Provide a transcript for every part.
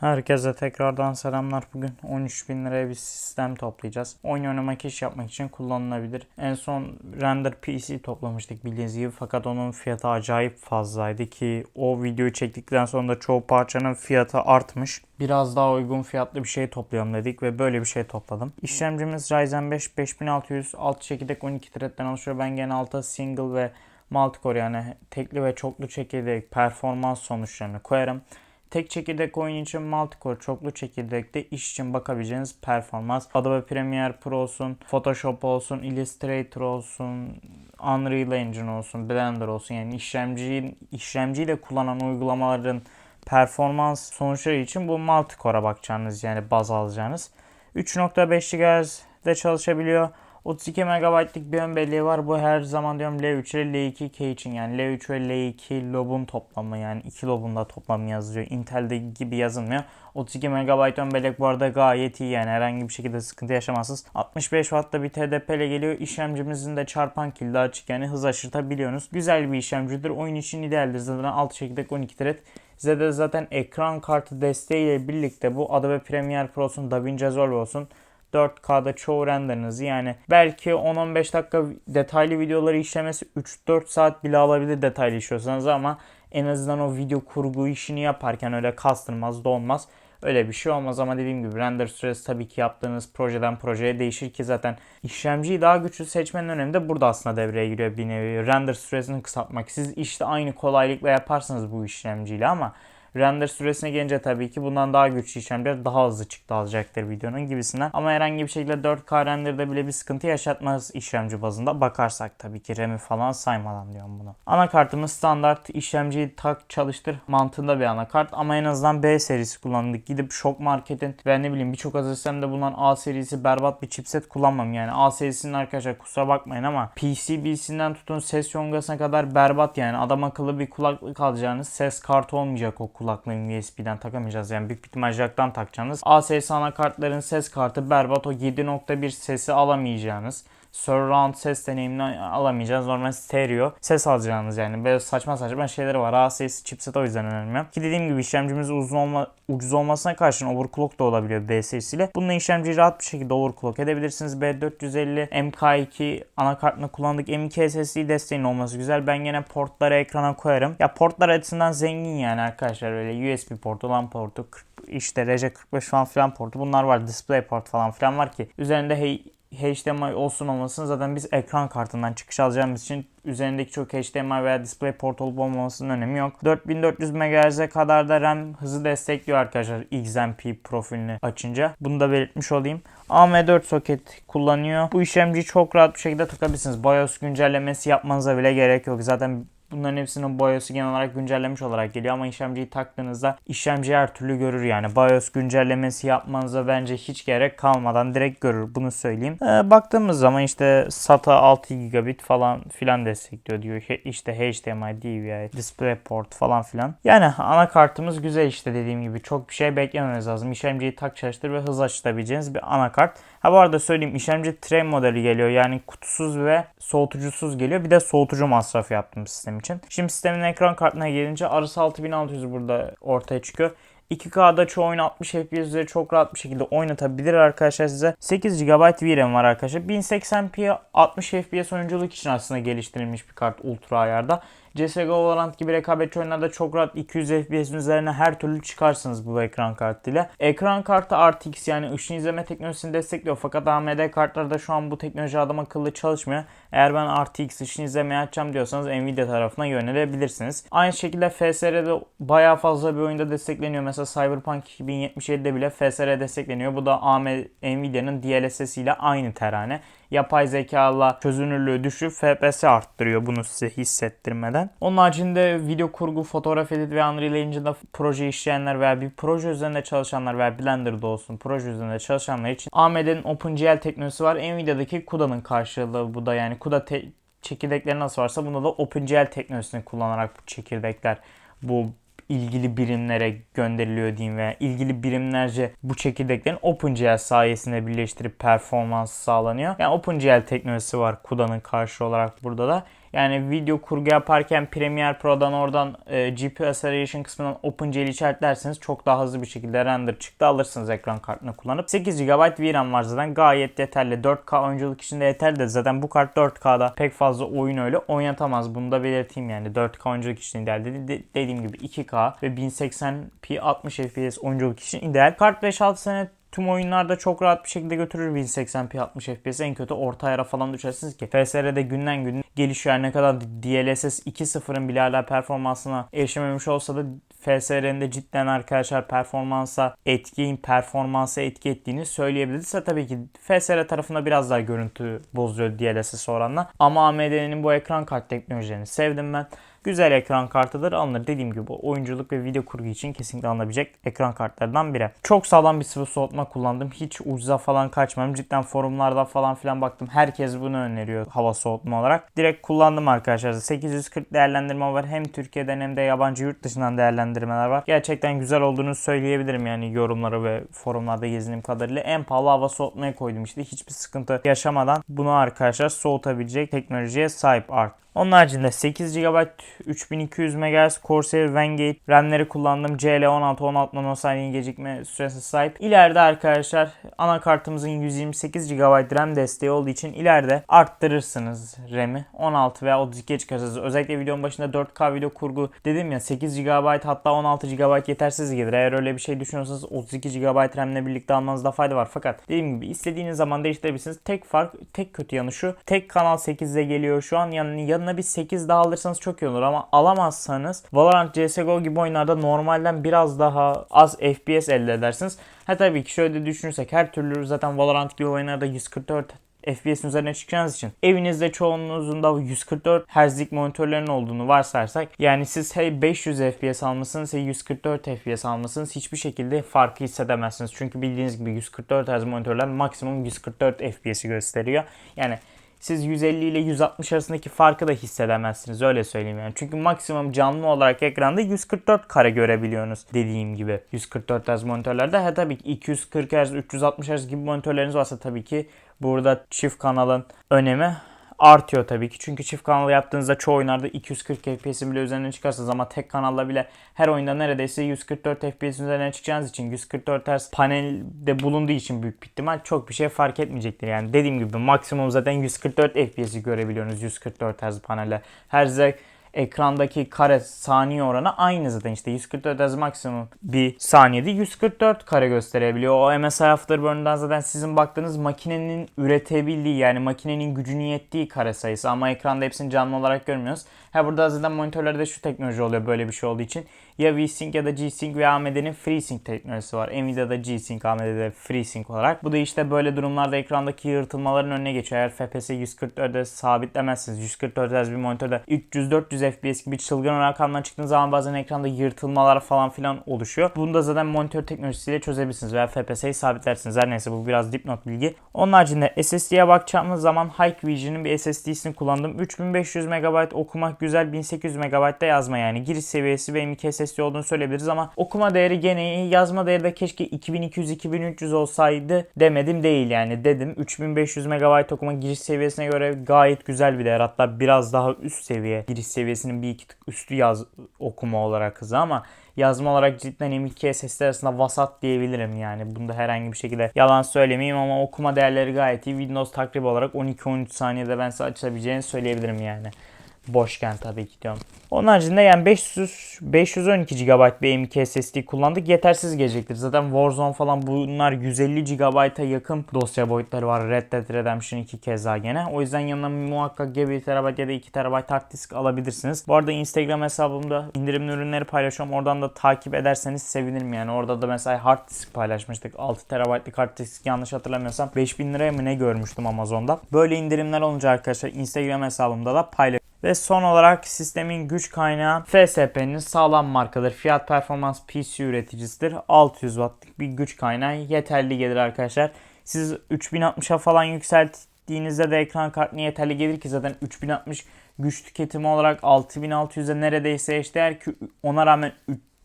Herkese tekrardan selamlar. Bugün 13 bin liraya bir sistem toplayacağız. Oyun oynamak, iş yapmak için kullanılabilir. En son Render PC toplamıştık bildiğiniz gibi fakat onun fiyatı acayip fazlaydı ki o videoyu çektikten sonra da çoğu parçanın fiyatı artmış. Biraz daha uygun fiyatlı bir şey toplayalım dedik ve böyle bir şey topladım. İşlemcimiz Ryzen 5 5600 alt çekirdek 12 thread'den oluşuyor. Ben gene alta single ve multicore yani tekli ve çoklu çekirdek performans sonuçlarını koyarım. Tek çekirdek oyun için multicore, çoklu çekirdekte iş için bakabileceğiniz performans. Adobe Premiere Pro olsun, Photoshop olsun, Illustrator olsun, Unreal Engine olsun, Blender olsun. Yani işlemciyi, işlemciyle kullanan uygulamaların performans sonuçları için bu multicore'a bakacağınız yani baz alacağınız. 3.5 GHz'de çalışabiliyor. 32 MB'lik bir ön belleği var. Bu her zaman diyorum L3 ile L2K için yani L3 ve L2 lobun toplamı yani iki lobun da toplamı yazılıyor. Intel'de gibi yazılmıyor. 32 MB ön bellek bu arada gayet iyi yani herhangi bir şekilde sıkıntı yaşamazsınız. 65 Watt'ta bir TDP ile geliyor. İşlemcimizin de çarpan kilidi açık yani hız aşırtabiliyorsunuz. Güzel bir işlemcidir. Oyun için idealdir. Zaten alt çekirdek 12 thread. Size de zaten ekran kartı desteğiyle birlikte bu Adobe Premiere Pro olsun, DaVinci Resolve olsun 4K'da çoğu renderinizi yani belki 10-15 dakika detaylı videoları işlemesi 3-4 saat bile alabilir detaylı işliyorsanız ama en azından o video kurgu işini yaparken öyle kastırmaz donmaz. Öyle bir şey olmaz ama dediğim gibi render süresi tabii ki yaptığınız projeden projeye değişir ki zaten işlemciyi daha güçlü seçmenin önemi de burada aslında devreye giriyor bir nevi. Render süresini kısaltmak. Siz işte aynı kolaylıkla yaparsınız bu işlemciyle ama Render süresine gelince tabii ki bundan daha güçlü işlemciler daha hızlı çıktı alacaktır videonun gibisinden. Ama herhangi bir şekilde 4K render'da bile bir sıkıntı yaşatmaz işlemci bazında bakarsak tabii ki RAM'i falan saymadan diyorum bunu. Anakartımız standart işlemciyi tak çalıştır mantığında bir anakart ama en azından B serisi kullandık. Gidip Shock Market'in ve ne bileyim birçok az sistemde bulunan A serisi berbat bir chipset kullanmam yani. A serisinin arkadaşlar kusura bakmayın ama PCB'sinden tutun ses yongasına kadar berbat yani. Adam akıllı bir kulaklık alacağınız ses kartı olmayacak o kulaklık kulaklığın USB'den takamayacağız. Yani büyük ihtimal jack'tan takacaksınız. ASS anakartların ses kartı berbat o 7.1 sesi alamayacağınız surround ses deneyimini alamayacağınız normal stereo ses alacağınız yani böyle saçma saçma şeyleri var. ASS chipset o yüzden önemli. Ki dediğim gibi işlemcimiz uzun olma, ucuz olmasına karşın overclock da olabiliyor B serisiyle. Bununla işlemciyi rahat bir şekilde overclock edebilirsiniz. B450 MK2 anakartını kullandık. M2 SSD desteğinin olması güzel. Ben yine portları ekrana koyarım. Ya portlar açısından zengin yani arkadaşlar öyle USB portu, LAN portu, işte RJ45 falan filan portu bunlar var. Display port falan filan var ki üzerinde hey HDMI olsun olmasın zaten biz ekran kartından çıkış alacağımız için üzerindeki çok HDMI veya display port olup olmamasının önemi yok. 4400 MHz'e kadar da RAM hızı destekliyor arkadaşlar XMP profilini açınca. Bunu da belirtmiş olayım. AM4 soket kullanıyor. Bu işlemciyi çok rahat bir şekilde takabilirsiniz. BIOS güncellemesi yapmanıza bile gerek yok. Zaten Bunların hepsinin BIOS'u genel olarak güncellemiş olarak geliyor ama işlemciyi taktığınızda işlemci her türlü görür yani. BIOS güncellemesi yapmanıza bence hiç gerek kalmadan direkt görür bunu söyleyeyim. Ee, baktığımız zaman işte SATA 6 GB falan filan destekliyor diyor. İşte HDMI, DVI, DisplayPort falan filan. Yani anakartımız güzel işte dediğim gibi. Çok bir şey beklememiz lazım. İşlemciyi tak çalıştır ve hız açılabileceğiniz bir anakart. Ha bu arada söyleyeyim işlemci tray modeli geliyor. Yani kutusuz ve soğutucusuz geliyor. Bir de soğutucu masrafı yaptım sistem için. Şimdi sistemin ekran kartına gelince arası 6600 burada ortaya çıkıyor. 2K'da çoğu oyun 60 FPS'leri çok rahat bir şekilde oynatabilir arkadaşlar size. 8 GB VRAM var arkadaşlar. 1080p 60 FPS oyunculuk için aslında geliştirilmiş bir kart ultra ayarda. CSGO Valorant gibi rekabetçi oyunlarda çok rahat 200 FPS'in üzerine her türlü çıkarsınız bu ekran kartıyla. Ekran kartı RTX yani ışın izleme teknolojisini destekliyor fakat AMD kartlarda şu an bu teknoloji adam akıllı çalışmıyor. Eğer ben RTX ışın izlemeyi açacağım diyorsanız Nvidia tarafına yönelebilirsiniz. Aynı şekilde FSR'de bayağı fazla bir oyunda destekleniyor. Mesela Cyberpunk 2077'de bile FSR destekleniyor. Bu da AMD Nvidia'nın DLSS ile aynı terane yapay zekayla çözünürlüğü düşürüp FPS arttırıyor bunu size hissettirmeden. Onun haricinde video kurgu, fotoğraf edit ve Unreal Engine'da proje işleyenler veya bir proje üzerinde çalışanlar veya Blender'da olsun proje üzerinde çalışanlar için AMD'nin OpenGL teknolojisi var. Nvidia'daki CUDA'nın karşılığı bu da yani CUDA çekirdekleri nasıl varsa bunda da OpenGL teknolojisini kullanarak bu çekirdekler bu ilgili birimlere gönderiliyor diyeyim veya ilgili birimlerce bu çekirdeklerin OpenGL sayesinde birleştirip performans sağlanıyor. Yani OpenGL teknolojisi var CUDA'nın karşı olarak burada da. Yani video kurgu yaparken Premiere Pro'dan oradan e, GPU Acceleration kısmından OpenGL işaretlerseniz çok daha hızlı bir şekilde render çıktı alırsınız ekran kartını kullanıp. 8 GB VRAM var zaten gayet yeterli. 4K oyunculuk için de yeterli de zaten bu kart 4K'da pek fazla oyun öyle oynatamaz. Bunu da belirteyim yani 4K oyunculuk için ideal dedi. De- dediğim gibi 2K ve 1080p 60 FPS oyunculuk için ideal. Kart 5-6 sene tüm oyunlarda çok rahat bir şekilde götürür 1080p 60 FPS en kötü orta ayara falan düşersiniz ki FSR'de günden gün gelişiyor. Ne kadar DLSS 2.0'ın bile hala performansına erişememiş olsa da FSR'nin de cidden arkadaşlar performansa etki, performansa etki ettiğini söyleyebiliriz. Tabii ki FSR tarafında biraz daha görüntü bozuyor DLSS oranla. Ama AMD'nin bu ekran kart teknolojilerini sevdim ben. Güzel ekran kartıdır alınır. Dediğim gibi oyunculuk ve video kurgu için kesinlikle alınabilecek ekran kartlarından biri. Çok sağlam bir sıvı soğutma kullandım. Hiç ucuza falan kaçmadım. Cidden forumlarda falan filan baktım. Herkes bunu öneriyor hava soğutma olarak. Direkt kullandım arkadaşlar. 840 değerlendirme var. Hem Türkiye'den hem de yabancı yurt dışından değerlendirmeler var. Gerçekten güzel olduğunu söyleyebilirim yani yorumları ve forumlarda gezindiğim kadarıyla. En pahalı hava soğutmayı koydum işte. Hiçbir sıkıntı yaşamadan bunu arkadaşlar soğutabilecek teknolojiye sahip Art. Onun haricinde 8 GB 3200 MHz Corsair Vanguard RAM'leri kullandım. CL16 16 nanosaniye gecikme süresi sahip. İleride arkadaşlar anakartımızın 128 GB RAM desteği olduğu için ileride arttırırsınız RAM'i. 16 veya 32'ye çıkarırsınız. Özellikle videonun başında 4K video kurgu dedim ya 8 GB hatta 16 GB yetersiz gelir. Eğer öyle bir şey düşünüyorsanız 32 GB RAM'le birlikte almanızda fayda var. Fakat dediğim gibi istediğiniz zaman değiştirebilirsiniz. Tek fark, tek kötü yanı şu. Tek kanal 8'de geliyor şu an. Yani yanına bir 8 daha alırsanız çok iyi olur ama alamazsanız Valorant, CSGO gibi oyunlarda normalden biraz daha az FPS elde edersiniz. Ha tabii ki şöyle düşünürsek her türlü zaten Valorant gibi oyunlarda 144 FPS'in üzerine çıkacağınız için evinizde çoğunluğunuzun da 144 Hz'lik monitörlerin olduğunu varsayarsak yani siz hey 500 FPS almışsınız hey 144 FPS almışsınız hiçbir şekilde farkı hissedemezsiniz. Çünkü bildiğiniz gibi 144 Hz monitörler maksimum 144 FPS'i gösteriyor. Yani siz 150 ile 160 arasındaki farkı da hissedemezsiniz öyle söyleyeyim yani. Çünkü maksimum canlı olarak ekranda 144 kare görebiliyorsunuz dediğim gibi. 144 Hz monitörlerde ha tabii ki 240 Hz, 360 Hz gibi monitörleriniz varsa tabii ki burada çift kanalın önemi artıyor tabii ki. Çünkü çift kanal yaptığınızda çoğu oyunlarda 240 FPS'in bile üzerine çıkarsınız ama tek kanalla bile her oyunda neredeyse 144 FPS'in üzerine çıkacağınız için 144 Hz panelde bulunduğu için büyük bir ihtimal çok bir şey fark etmeyecektir. Yani dediğim gibi maksimum zaten 144 FPS'i görebiliyorsunuz 144 Hz panelle. Her zevk ekrandaki kare saniye oranı aynı zaten işte 144 Hz maksimum bir saniyede 144 kare gösterebiliyor. O MSI Afterburn'dan zaten sizin baktığınız makinenin üretebildiği yani makinenin gücünün yettiği kare sayısı ama ekranda hepsini canlı olarak görmüyoruz. Ha burada zaten monitörlerde şu teknoloji oluyor böyle bir şey olduğu için. Ya VSync ya da G-Sync ve AMD'nin FreeSync teknolojisi var. Nvidia'da G-Sync, AMD'de FreeSync olarak. Bu da işte böyle durumlarda ekrandaki yırtılmaların önüne geçiyor. Eğer FPS 144'e sabitlemezsiniz. 144 Hz bir monitörde 300-400 FPS gibi çılgın rakamlar çıktığı zaman bazen ekranda yırtılmalar falan filan oluşuyor. Bunu da zaten monitör teknolojisiyle çözebilirsiniz veya FPS'yi sabitlersiniz. Her neyse bu biraz dipnot bilgi. Onun haricinde SSD'ye bakacağımız zaman Hikvision'ın bir SSD'sini kullandım. 3500 MB okumak güzel 1800 MB da yazma yani. Giriş seviyesi ve M.2 SSD olduğunu söyleyebiliriz ama okuma değeri gene iyi. Yazma değeri de keşke 2200-2300 olsaydı demedim değil yani dedim. 3500 MB okuma giriş seviyesine göre gayet güzel bir değer. Hatta biraz daha üst seviye giriş seviyesinin bir iki tık üstü yaz okuma olarak hızı ama yazma olarak cidden M2 SSD arasında vasat diyebilirim yani. Bunda herhangi bir şekilde yalan söylemeyeyim ama okuma değerleri gayet iyi. Windows takribi olarak 12-13 saniyede ben size açabileceğini söyleyebilirim yani boşken tabii ki diyorum. Onun haricinde yani 500 512 GB bir M.2 SSD kullandık. Yetersiz gelecektir. Zaten Warzone falan bunlar 150 GB'a yakın dosya boyutları var. Red Dead Redemption 2 keza gene. O yüzden yanına muhakkak ya 1 TB ya da 2 TB hard disk alabilirsiniz. Bu arada Instagram hesabımda indirimli ürünleri paylaşıyorum. Oradan da takip ederseniz sevinirim yani. Orada da mesela hard disk paylaşmıştık. 6 TB'lik hard disk yanlış hatırlamıyorsam 5000 liraya mı ne görmüştüm Amazon'da. Böyle indirimler olunca arkadaşlar Instagram hesabımda da paylaşıyorum. Ve son olarak sistemin güç kaynağı FSP'nin sağlam markadır. Fiyat performans PC üreticisidir. 600 wattlık bir güç kaynağı yeterli gelir arkadaşlar. Siz 3060'a falan yükselttiğinizde de ekran kartına yeterli gelir ki zaten 3060 güç tüketimi olarak 6600'e neredeyse eşdeğer ki ona rağmen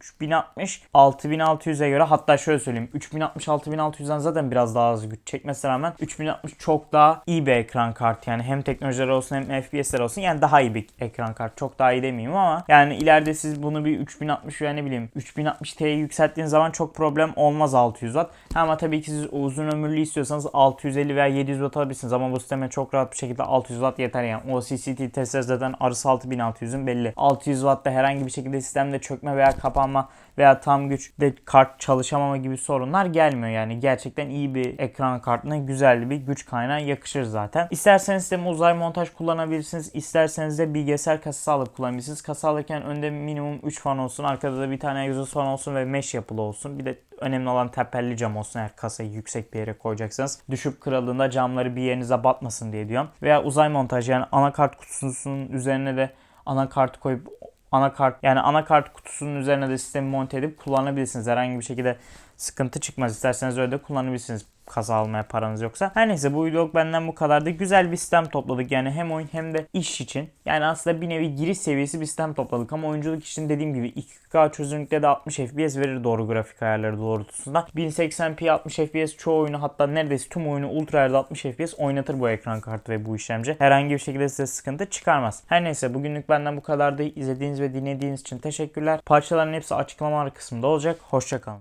3060 6600'e göre hatta şöyle söyleyeyim 3060 6600'den zaten biraz daha az güç çekmesine rağmen 3060 çok daha iyi bir ekran kartı. Yani hem teknolojiler olsun hem FPS'ler olsun yani daha iyi bir ekran kartı. Çok daha iyi demeyeyim ama yani ileride siz bunu bir 3060 veya ne bileyim 3060 Ti'ye yükselttiğiniz zaman çok problem olmaz 600 Watt. Ama tabii ki siz uzun ömürlü istiyorsanız 650 veya 700 Watt alabilirsiniz. Ama bu sisteme çok rahat bir şekilde 600 Watt yeter yani. O CCT testler zaten arası 6600'ün belli. 600 Watt'ta herhangi bir şekilde sistemde çökme veya kapanma veya tam güçte kart çalışamama gibi sorunlar gelmiyor. Yani gerçekten iyi bir ekran kartına güzel bir güç kaynağı yakışır zaten. İsterseniz sistemi uzay montaj kullanabilirsiniz. İsterseniz de bilgisayar kasası alıp kullanabilirsiniz. Kasa alırken önde minimum 3 fan olsun. Arkada da bir tane egzoz fan olsun ve mesh yapılı olsun. Bir de önemli olan tepelli cam olsun eğer kasayı yüksek bir yere koyacaksanız. Düşüp kırıldığında camları bir yerinize batmasın diye diyorum. Veya uzay montajı yani anakart kutusunun üzerine de anakart koyup anakart yani anakart kutusunun üzerine de sistemi monte edip kullanabilirsiniz. Herhangi bir şekilde sıkıntı çıkmaz. İsterseniz öyle de kullanabilirsiniz kasa almaya paranız yoksa. Her neyse bu vlog benden bu kadardı. Güzel bir sistem topladık yani hem oyun hem de iş için. Yani aslında bir nevi giriş seviyesi bir sistem topladık ama oyunculuk için dediğim gibi 2K çözünürlükte de 60 FPS verir doğru grafik ayarları doğrultusunda. 1080p 60 FPS çoğu oyunu hatta neredeyse tüm oyunu ultra ayarda 60 FPS oynatır bu ekran kartı ve bu işlemci. Herhangi bir şekilde size sıkıntı çıkarmaz. Her neyse bugünlük benden bu kadardı. İzlediğiniz ve dinlediğiniz için teşekkürler. Parçaların hepsi açıklama kısmında olacak. Hoşçakalın.